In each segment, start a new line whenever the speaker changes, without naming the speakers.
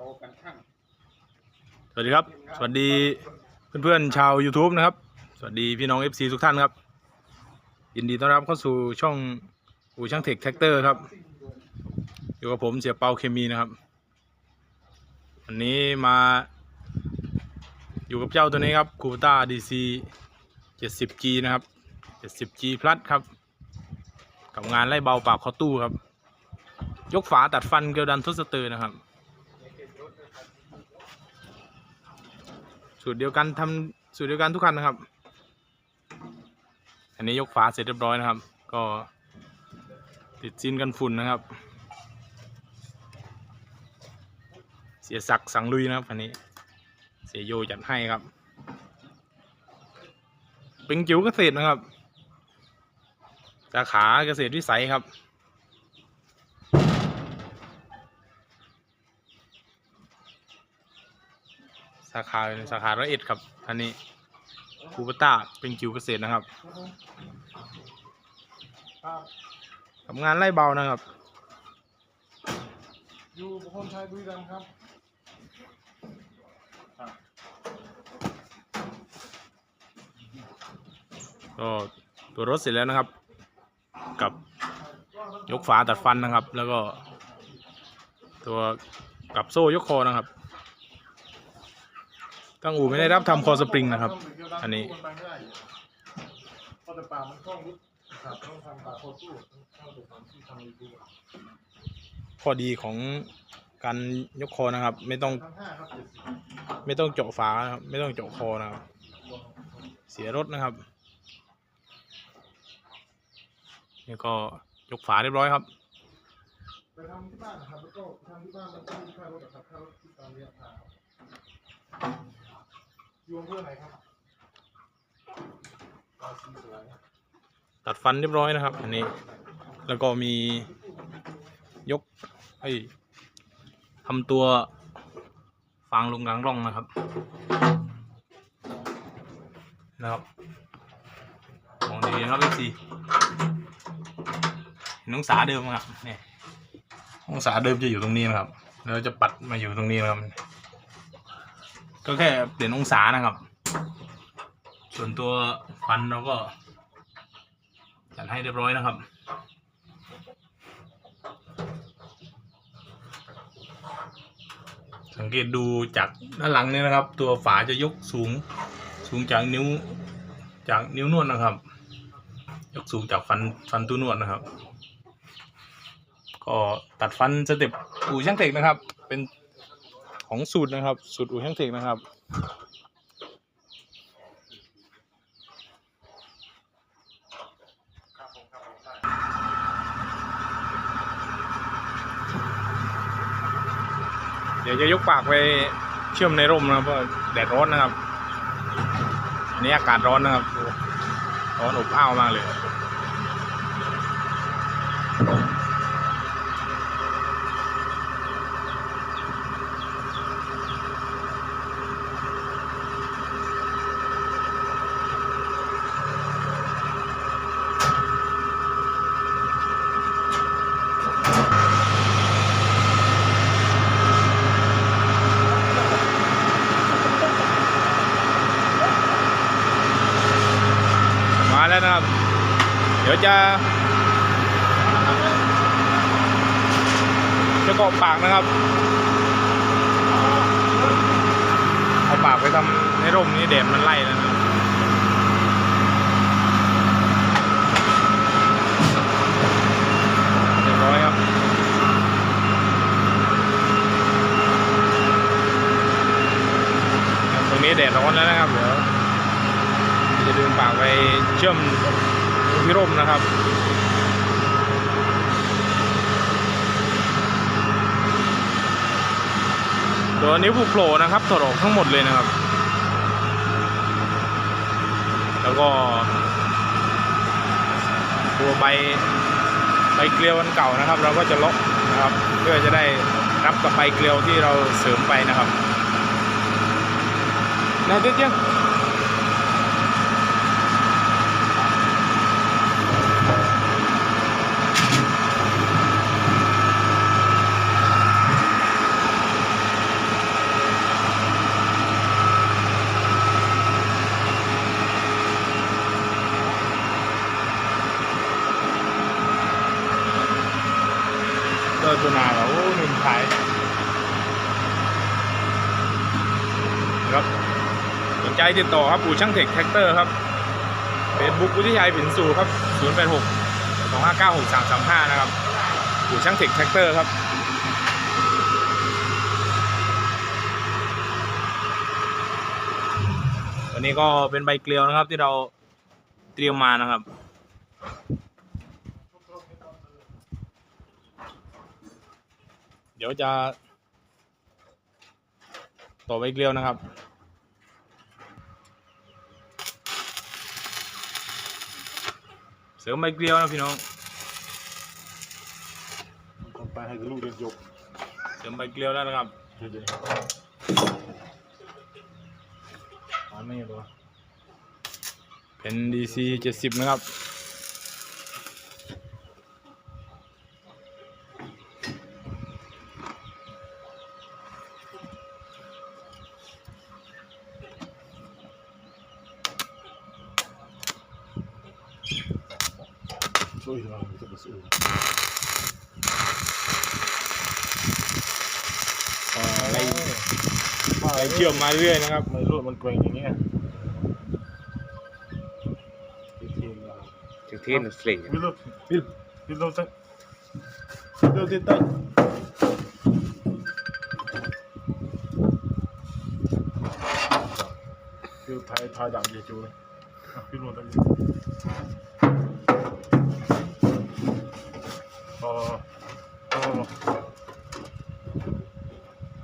เขากันช่าง
สวัสดีครับ สวัสดีเพื่อนๆชาว YouTube นะครับ สวัสดีพี่น้อง FC ทุกท่านครับ ยินดีต้อนรับเข้าสู่ช่องอู่ช่างเทคแท็กเตอร์ครับ อยู่กับผมเสียเปาเคมีนะครับ วันนี้มาอยู่กับเจ้าตัวนี้ครับคูต้า DC 70G นะครับ 70G Plus ครับ กับงานไล่เบาปากคอตู้ครับ ยกฝาตัดฟันเกลียวดันทดสเตอร์นะครับ สูตรเดียวกันทำสูตรเดียวกันทุกคันนะครับ อันนี้ยกฝาเสร็จเรียบร้อยนะครับ ก็ติดซินกันฝุ่นนะครับ เสียศักสังลุยนะครับอันนี้เสียโยจัดให้ครับ เป็นจิ๋วเกษตรนะครับสาขาเกษตรวิสัยครับ สาขาสาขาร้อยเอ็ดครับอันนี้คูปต้าเป็นจิ๋วเกษตรนะครับ
ครับ
ทำงานไล่เบานะครับ
อยู่บุคคลชัยบุรีรัมย์ครับครับ
ก็ตัวรถเสร็จแล้วนะครับ กับยกฝาตัดฟันนะครับ แล้วก็ ตัวกับโซ่ยกคอนะครับ ตั้งอู่ไม่ได้รับทำคอสปริงนะครับ อันนี้
พอแต่ปามันคล่องรุดครับต้องทำปาโคตรตู้ต้องเข้าไปทำที่ทำยูทูบ
ข้อดีของการยกคอนะครับ ไม่ต้อง
ทั้งห้าครับเจ็ดสิบ
ไม่ต้องเจาะฝานะครับไม่ต้องเจาะคอนะครับ เสียรถนะครับนี่ก็ยกฝาเรียบร้อยครับ
ไปทำที่บ้านนะครับแล้วก็ทำที่บ้านมันก็มีค่ารถนะครับค่ารถที่ตามระยะทางครับ ยู่อำเภอไหนครับราศีสวย
ตัดฟันเรียบร้อยนะครับ อันนี้ แล้วก็มียกไอ้ทำตัวฟางลงกลางร่องนะครับ นะครับมองดีๆนะครับพี่นองศาเดิมไหมครับเนี่ยองศาเดิมจะอยู่ตรงนี้นะครับ แล้วจะปัดมาอยู่ตรงนี้นะครับ ก็แค่เปลี่ยนองศานะครับ ส่วนตัวฟันเราก็ จัดให้เรียบร้อยนะครับ สังเกตดูจากด้านหลังนี่นะครับ ตัวฝาจะยกสูงสูงจากนิ้วจากนิ้วนวดนะครับ ยกสูงจากฟันฟันตู้นวดนะครับ ก็ตัดฟันสเต็ปอู่ช่างเทคนะครับ ของสูตรนะครับ สูตรอู่ช่างเทคนะครับเดี๋ยวจะยกปากไปเชื่อมในร่มนะครับเพราะแดดร้อนนะครับอันนี้อากาศร้อนนะครับร้อนอบอ้าวมากเลย มาแล้วนะครับ เดี๋ยวจะจะเกาะปากนะครับ เอาปากไปทำในร่มนี้แดดมันไล่แล้วนะเรียบร้อยครับตรงนี้แดดร้อนแล้วนะครับ เดี๋ยวจะดึงปากไปเชื่อม พิร่มนะครับตัวนิ้วผูกโผล่นะครับถอดออกทั้งหมดเลยนะครับ แล้วก็ ตัวใบใบเกลียวอันเก่านะครับ เราก็จะล็อกนะครับ เพื่อจะได้รับกับใบเกลียวที่เราเสริมไปนะครับนายเจ๊ยงาหนุ่มขายครับสนใจติดต่อครับอู่ช่างเทคแท็กเตอร์ครับเฟซบุ๊กวุฒิชัยผินสูครับ 086 259 6335 นะครับอู่ช่างเทคแท็กเตอร์ครับวันนี้ก็เป็นใบเกลียวนะครับที่เราเตรียมมานะครับ เดี๋ยวจะต่อใบเกลียวนะครับ เสริมใบเกลียวนะพี่น้อง
ต้องไปให้ลูกเรียนจบ
เสริมใบเกลียวแล้วนะครับ
เดี๋ยวๆอ่านไม่เหรอ
เป็น DC 70นะครับ
ช่วยเรา จะไปสู้
ก็ไล่ไล่เชื่อมมาเรื่อยนะครับ
ไม่รู้มันเกรงอย่างเงี้ยทีมเรา
ถึงที่นักเสียง
วิลล์วิลล์วิลล์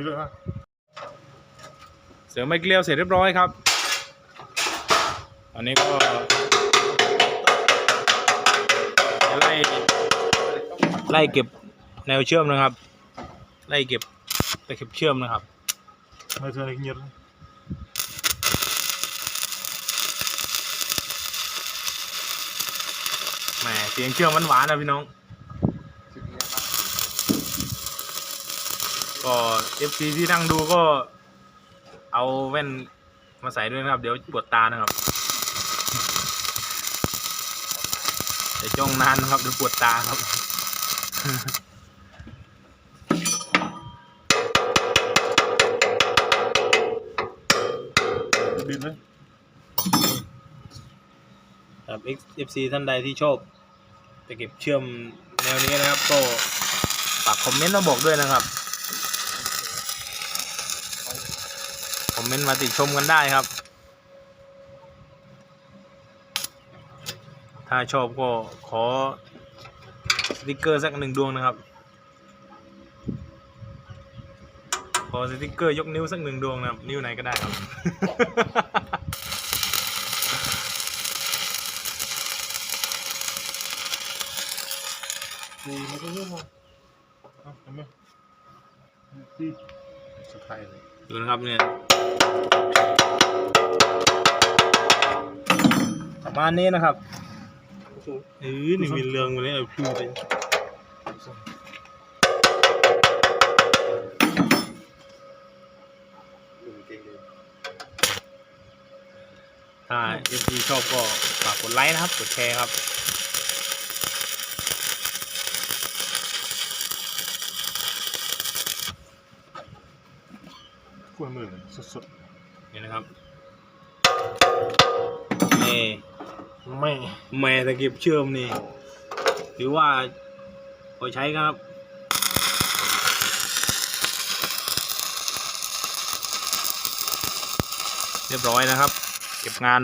นี่เลยฮะ
เสริมใบเกลียวเสร็จเรียบร้อยครับ อันนี้ก็จะไล่ไล่เก็บแนวเชื่อมนะครับ ไล่เก็บตะเข็บเชื่อมนะครับ
ไม่ใช่เงียบ
แหมเสียงเชื่อมหวานๆนะพี่น้อง ก็ FC ที่นั่งดูก็ เอาแว่นมาใส่ด้วยนะครับ เดี๋ยวปวดตานะครับจะจ้องนานนะครับเดี๋ยวปวดตาครับ
บินไหม
ครับ FC ท่านใดที่ชอบจะเก็บเชื่อมแนวนี้นะครับ ก็ฝากคอมเมนต์มาบอกด้วยนะครับ ค อมเมนต์มาติชมกันได้ครับ ถ้าชอบก็ขอสติกเกอร์สักหนึ่งดวงนะครับ ขอสติกเกอร์ยกนิ้วสักหนึ่งดวงนะครับ นิ้วไหนก็ได้ครับ
ดีมันก็เรื่องมาเอาเห็นไหมดีสุดท้ายเลย
ดูนะครับเนี่ยประมาณนี้นะครับเออนี่มีเรื่องมาเลยเอาพิวไปถ้า FG ชอบก็ฝากกดไลค์นะครับ กดแชร์ครับ
กล้วยมือเลยสด
นี่นะครับนี่
ๆไม่
แม่ตะเกียบเชื่อมนี่ถือว่าพอใช้ครับเรียบร้อยนะครับ เก็บงาน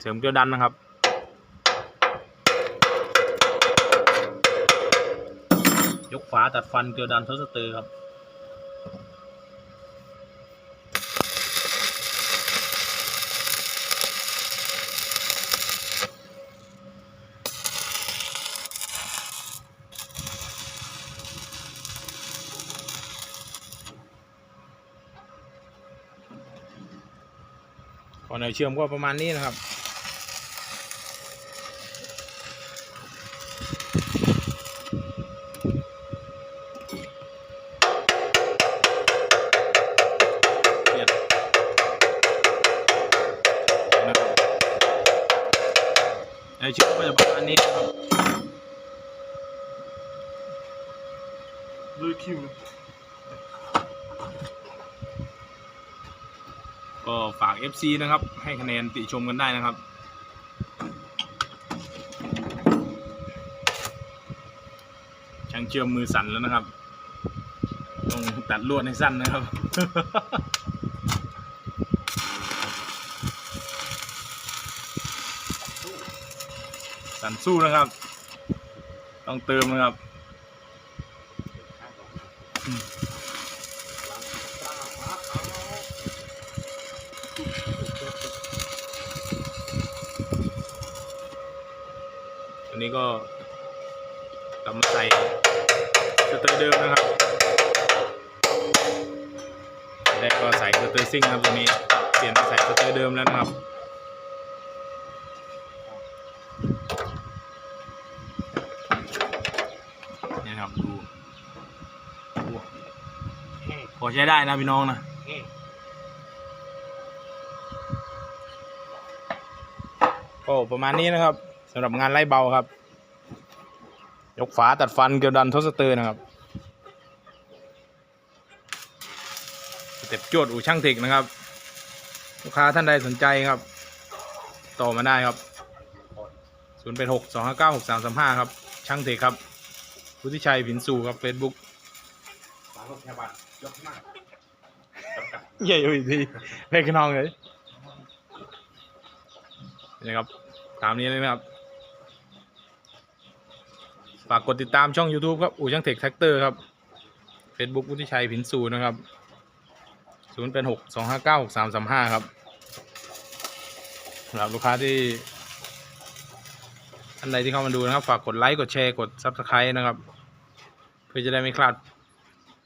เสริมเกลียวดันนะครับ ยกฝาตัดฟันเกลียวดันทศเตอร์ครับ อนแนวเชื่อมก็ประมาณนี้นะครับ ก็ฝาก FC นะครับ ให้คะแนนติชมกันได้นะครับ ช่างเชื่อมมือสั่นแล้วนะครับ ต้องตัดลวดให้สั้นนะครับ สั่นสู้นะครับ ต้องเติมนะครับ นี้ก็กลับมาใส่สเตอร์เดิมนะครับแรกก็ใส่สเตอร์ซิ่งนะครับตัวนี้เปลี่ยนมาใส่สเตอร์เดิมแล้วนะครับนี่ครับดูดูพอใช้ได้นะพี่น้องนะก็ประมาณนี้นะครับสำหรับงานไล่เบาครับ ยกฝาตัดฟันเกลียวดันทศเตอร์นะครับสเต็ปจวดอู่ช่างเทคนะครับ ลูกค้าท่านใดสนใจครับ ต่อมาได้ครับ0 8 6 2 5 9 6 3 3 5ครับ ช่างเทคครับพุทธิชัยผินสู่ครับ Facebook
ฝารถแค่บัตรยกมากจำกัด
ใหญ่อีกทีเล็กน้องเลยนี่ครับ ตามนี้เลยนะครับ ฝากกดติดตามช่อง YouTube ครับอู่ช่างเทคแท็กเตอร์ครับ Facebook วุฒิชัยผินสูนะครับ0เป็น6 2 5 9 6 3 3 5 ครับสำหรับลูกค้าที่ท่านใดที่เข้ามาดูนะครับ ฝากกดไลค์กดแชร์กด Subscribe นะครับ เพื่อจะได้ไม่พลาด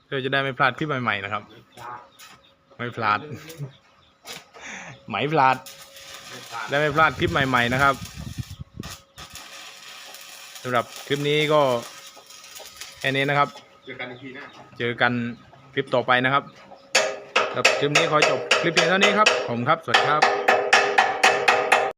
เพื่อจะได้ไม่พลาดคลิปใหม่ๆนะครับ ไม่พลาดไหมพลาด ได้ไม่พลาดคลิปใหม่ ๆ นะครับ สำหรับคลิปนี้ก็แค่นี้นะครับ
เจอกันอีกทีหน้า
เจอกันคลิปต่อไปนะครับสำหรับคลิปนี้ขอจบคลิปเพียงเท่านี้ครับผมครับ สวัสดีครับ